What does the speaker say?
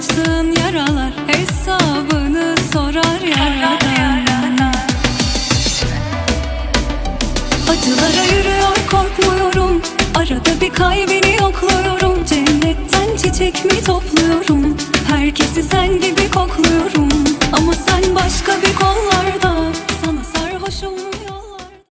açtığın yaralar Hesabını sorar yaradan Acılara yürüyor korkmuyorum. Arada bir kalbini yokluyorum. Cennetten çiçek mi topluyorum? Herkesi sen gibi